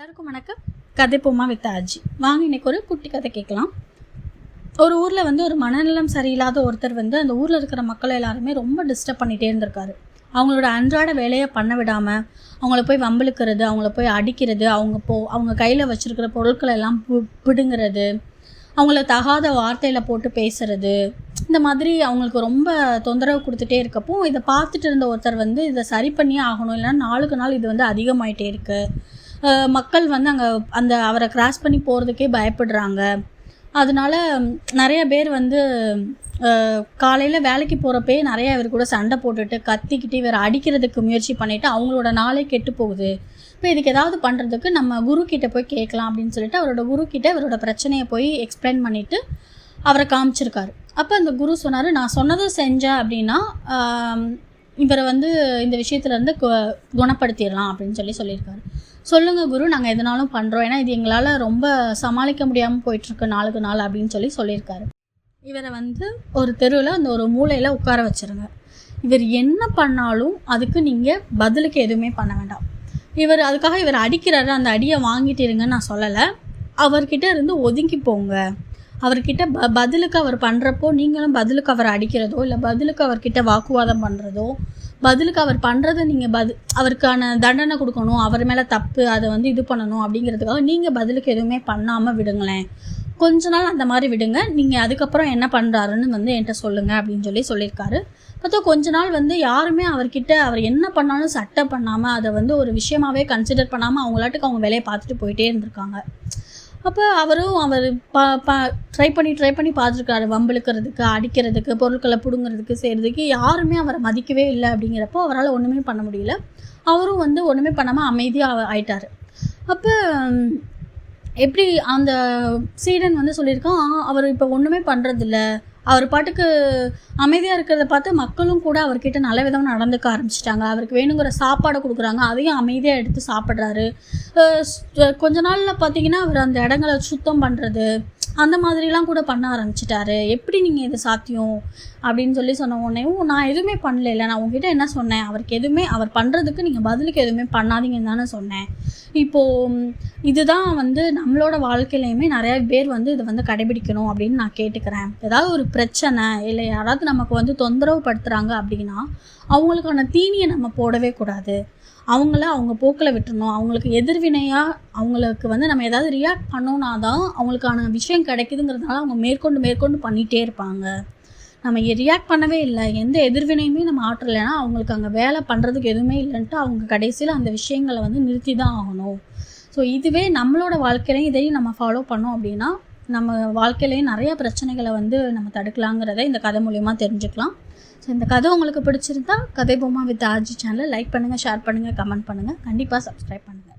எல்லாருக்கும் வணக்கம். கதை பொம்மா வித் ஆஜி வாங்க இன்னைக்கு ஒரு குட்டி கதை கேட்கலாம். ஒரு ஊரில் வந்து ஒரு மனநலம் சரியில்லாத ஒருத்தர் வந்து அந்த ஊரில் இருக்கிற மக்கள் எல்லாருமே ரொம்ப டிஸ்டர்ப் பண்ணிகிட்டே இருந்திருக்காரு. அவங்களோட அன்றாட வேலையை பண்ண விடாமல் அவங்கள போய் வம்பிழுக்கிறது அவங்கள போய் அடிக்கிறது அவங்க போ அவங்க கையில் வச்சுருக்கிற பொருட்களை எல்லாம் பிடுங்கிறது அவங்கள தகாத வார்த்தையில் போட்டு பேசுறது இந்த மாதிரி அவங்களுக்கு ரொம்ப தொந்தரவு கொடுத்துட்டே இருக்கப்போ இதை பார்த்துட்டு இருந்த ஒருத்தர் வந்து இதை சரி பண்ணியே ஆகணும். இல்லைன்னா நாளுக்கு நாள் இது வந்து அதிகமாயிட்டே இருக்குது மக்கள் வந்து அங்கே அந்த அவரை கிராஸ் பண்ணி போகிறதுக்கே பயப்படுறாங்க. அதனால நிறைய பேர் வந்து காலையில் வேலைக்கு போகிறப்பே நிறைய இவர் கூட சண்டை போட்டுட்டு கத்திக்கிட்டு இவர் அடிக்கிறதுக்கு முயற்சி பண்ணிவிட்டு அவங்களோட நாளே கெட்டு போகுது. இப்போ இதுக்கு ஏதாவது பண்ணுறதுக்கு நம்ம குரு கிட்டே போய் கேட்கலாம் அப்படின்னு சொல்லிட்டு அவரோட குரு கிட்டே இவரோட பிரச்சனையை போய் எக்ஸ்பிளைன் பண்ணிவிட்டு அவரை காமிச்சிருக்காரு. அப்போ அந்த குரு சொன்னார் நான் சொன்னதை செஞ்சேன் அப்படின்னா இவரை வந்து இந்த விஷயத்துலேருந்து குணப்படுத்திடலாம் அப்படின்னு சொல்லி சொல்லியிருக்காரு. சொல்லுங்கள் குரு நாங்கள் எதனாலும் பண்ணுறோம் ஏன்னா இது எங்களால் ரொம்ப சமாளிக்க முடியாமல் போயிட்டுருக்கு நாளுக்கு நாள் அப்படின்னு சொல்லி சொல்லியிருக்காரு. இவரை வந்து ஒரு தெருவில் அந்த ஒரு மூலையில் உட்கார வச்சிருங்க. இவர் என்ன பண்ணாலும் அதுக்கு நீங்கள் பதிலுக்கு எதுவுமே பண்ண வேண்டாம். இவர் அதுக்காக இவர் அடிக்கிறாரு. அந்த அடியை வாங்கிட்டு இருங்கன்னு நான் சொல்லலை. அவர்கிட்ட இருந்து ஒதுங்கி போங்க. அவர்கிட்ட ப பதிலுக்கு அவர் பண்ணுறப்போ நீங்களும் பதிலுக்கு அவர் அடிக்கிறதோ இல்லை பதிலுக்கு அவர்கிட்ட வாக்குவாதம் பண்ணுறதோ பதிலுக்கு அவர் பண்ணுறதை நீங்கள் பதி அவருக்கான தண்டனை கொடுக்கணும் அவர் மேலே தப்பு அதை வந்து இது பண்ணணும் அப்படிங்கிறதுக்காக நீங்கள் பதிலுக்கு எதுவுமே பண்ணாமல் விடுங்களேன். கொஞ்ச நாள் அந்த மாதிரி விடுங்க. நீங்கள் அதுக்கப்புறம் என்ன பண்ணுறாருன்னு வந்து என்கிட்ட சொல்லுங்கள் அப்படின்னு சொல்லி சொல்லியிருக்காரு. பார்த்தா கொஞ்ச நாள் வந்து யாருமே அவர்கிட்ட அவர் என்ன பண்ணாலும் சட்டை பண்ணாமல் அதை வந்து ஒரு விஷயமாவே கன்சிடர் பண்ணாமல் அவங்களாட்டுக்கு அவங்க வேலையை பார்த்துட்டு போயிட்டே இருந்திருக்காங்க. அப்போ அவரும் அவர் பா பா ட்ரை பண்ணி ட்ரை பண்ணி பார்த்துருக்காரு. வம்பிழுக்கிறதுக்கு அடிக்கிறதுக்கு பொருட்களை பிடுங்கிறதுக்கு செய்கிறதுக்கு யாருமே அவரை மதிக்கவே இல்லை அப்படிங்கிறப்போ அவரால் ஒன்றுமே பண்ண முடியல. அவரும் வந்து ஒன்றுமே பண்ணாமல் அமைதியாக ஆயிட்டார். அப்போ எப்படி அந்த சீடன் வந்து சொல்லியிருக்கான் அவர் இப்போ ஒன்றுமே பண்ணுறதில்ல அவர் பாட்டுக்கு அமைதியாக இருக்கிறத பார்த்து மக்களும் கூட அவர்கிட்ட நல்ல விதமாக நடந்துக்க ஆரம்பிச்சிட்டாங்க. அவருக்கு வேணுங்கிற சாப்பாடை கொடுக்குறாங்க. அதையும் அமைதியாக எடுத்து சாப்பிட்றாரு. கொஞ்ச நாளில் பார்த்தீங்கன்னா அவர் அந்த இடங்களை சுத்தம் பண்ணுறது அந்த மாதிரிலாம் கூட பண்ண ஆரம்பிச்சிட்டாரு. எப்படி நீங்கள் இது சாத்தியம்? அப்படின்னு சொல்லி சொன்ன உடனேவும் நான் எதுவுமே பண்ணல. இல்லை நான் உங்ககிட்ட என்ன சொன்னேன்? அவருக்கு எதுவுமே அவர் பண்ணுறதுக்கு நீங்கள் பதிலுக்கு எதுவுமே பண்ணாதீங்கன்னு தானே சொன்னேன். இப்போது இதுதான் வந்து நம்மளோட வாழ்க்கையிலையுமே நிறைய பேர் வந்து இதை வந்து கடைபிடிக்கணும் அப்படின்னு நான் கேட்டுக்கிறேன். ஏதாவது ஒரு பிரச்சனை இல்லை யாராவது நமக்கு வந்து தொந்தரவு படுத்துகிறாங்க அப்படின்னா அவங்களுக்கான தீனியை நம்ம போடவே கூடாது. அவங்கள அவங்க போக்கில் விட்டுறணும். அவங்களுக்கு எதிர்வினையாக அவங்களுக்கு வந்து நம்ம ஏதாவது ரியாக்ட் பண்ணோன்னா தான் அவங்களுக்கான விஷயம் கிடைக்குதுங்கிறதுனால அவங்க மேற்கொண்டு மேற்கொண்டு பண்ணிகிட்டே இருப்பாங்க. நம்ம ரியாக்ட் பண்ணவே இல்லை. எந்த எதிர்வினையுமே நம்ம ஆற்றலைன்னா அவங்களுக்கு அங்கே வேலை பண்ணுறதுக்கு எதுவுமே இல்லைன்ட்டு அவங்க கடைசியில் அந்த விஷயங்களை வந்து நிறுத்தி தான் ஆகணும். ஸோ இதுவே நம்மளோட வாழ்க்கையிலையும் இதையும் நம்ம ஃபாலோ பண்ணோம் அப்படின்னா நம்ம வாழ்க்கையிலையும் நிறையா பிரச்சனைகளை வந்து நம்ம தடுக்கலாங்கிறத இந்த கதை மூலயமா தெரிஞ்சுக்கலாம். ஸோ இந்த கதை உங்களுக்கு பிடிச்சிருந்தா கதை பொம்மா வித் ஆர்ஜி சேனலை லைக் பண்ணுங்கள் ஷேர் பண்ணுங்கள் கமெண்ட் பண்ணுங்கள் கண்டிப்பாக சப்ஸ்கிரைப் பண்ணுங்கள்